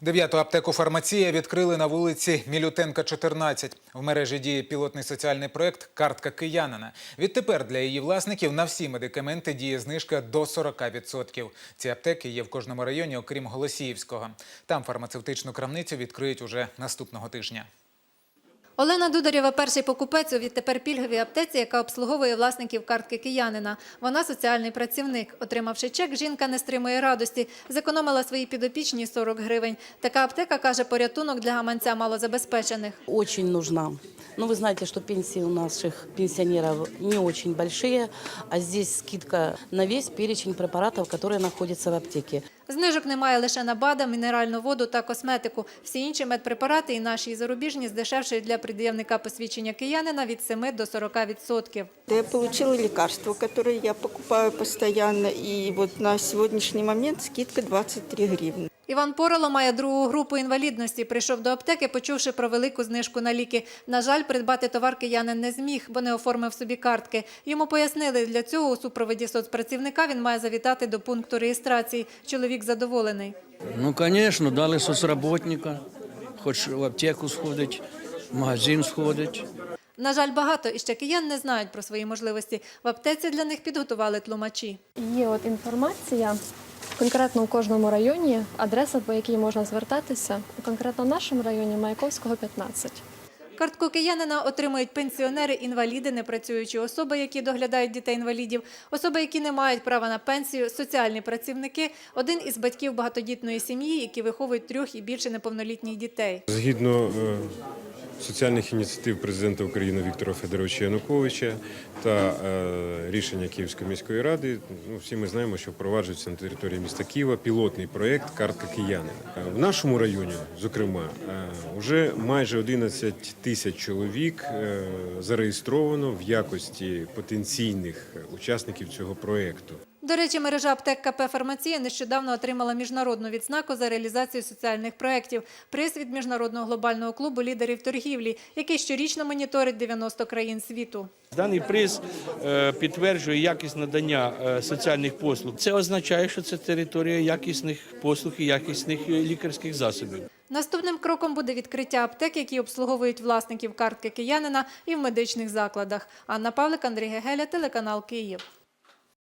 Дев'яту аптеку «Фармація» відкрили на вулиці Мілютенка, 14. В мережі діє пілотний соціальний проект «Картка киянина». Відтепер для її власників на всі медикаменти діє знижка до 40%. Ці аптеки є в кожному районі, окрім Голосіївського. Там фармацевтичну крамницю відкриють уже наступного тижня. Олена Дударєва – перший покупець у відтепер пільговій аптеці, яка обслуговує власників картки киянина. Вона соціальний працівник. Отримавши чек, жінка не стримує радості. Зекономила свої підопічні 40 гривень. Така аптека, каже, порятунок для гаманця малозабезпечених. Очень нужна. Ну, вы знаете, что пенсии у наших пенсионеров не очень большие, а здесь скидка на весь перечень препаратов, которые находятся в аптеке. Знижок немає лише на БАДа, мінеральну воду та косметику. Всі інші медпрепарати і наші і зарубіжні здешевшують для пред'явника посвідчення киянина від 7 до 40%. Я отримала лікарство, яке я покупаю постійно, і от на сьогоднішній момент скидка 23 гривны. Іван Пороло має другу групу інвалідності. Прийшов до аптеки, почувши про велику знижку на ліки. На жаль, придбати товар киянин не зміг, бо не оформив собі картки. Йому пояснили, для цього у супроводі соцпрацівника він має завітати до пункту реєстрації. Чоловік задоволений. Ну, звісно, дали соцработника, хоч в аптеку сходить, в магазин сходить. На жаль, багато іще киян не знають про свої можливості. В аптеці для них підготували тлумачі. Є от інформація конкретно у кожному районі, адреса, по якій можна звертатися. Конкретно в нашому районі Маяковського 15. Картку киянина отримують пенсіонери, інваліди, непрацюючі особи, які доглядають дітей-інвалідів, особи, які не мають права на пенсію, соціальні працівники, один із батьків багатодітної сім'ї, які виховують трьох і більше неповнолітніх дітей. Згідно е, соціальних ініціатив президента України Віктора Федоровича Януковича та е, рішення Київської міської ради, ну, всі ми знаємо, що впроваджується на території міста Києва пілотний проєкт Картка киянина. Е, В нашому районі, зокрема, е, вже майже 11 тисяч чоловік е, зареєстровано в якості потенційних учасників цього проєкту. До речі, мережа аптек КП «Фармація» нещодавно отримала міжнародну відзнаку за реалізацію соціальних проєктів. Приз від Міжнародного глобального клубу лідерів торгівлі, який щорічно моніторить 90 країн світу. Даний приз е, підтверджує якість надання е, соціальних послуг. Це означає, що це територія якісних послуг і якісних е, лікарських засобів. Наступним кроком буде відкриття аптек, які обслуговують власників картки киянина і в медичних закладах. Анна Павлик, Андрій Гегеля, телеканал Київ.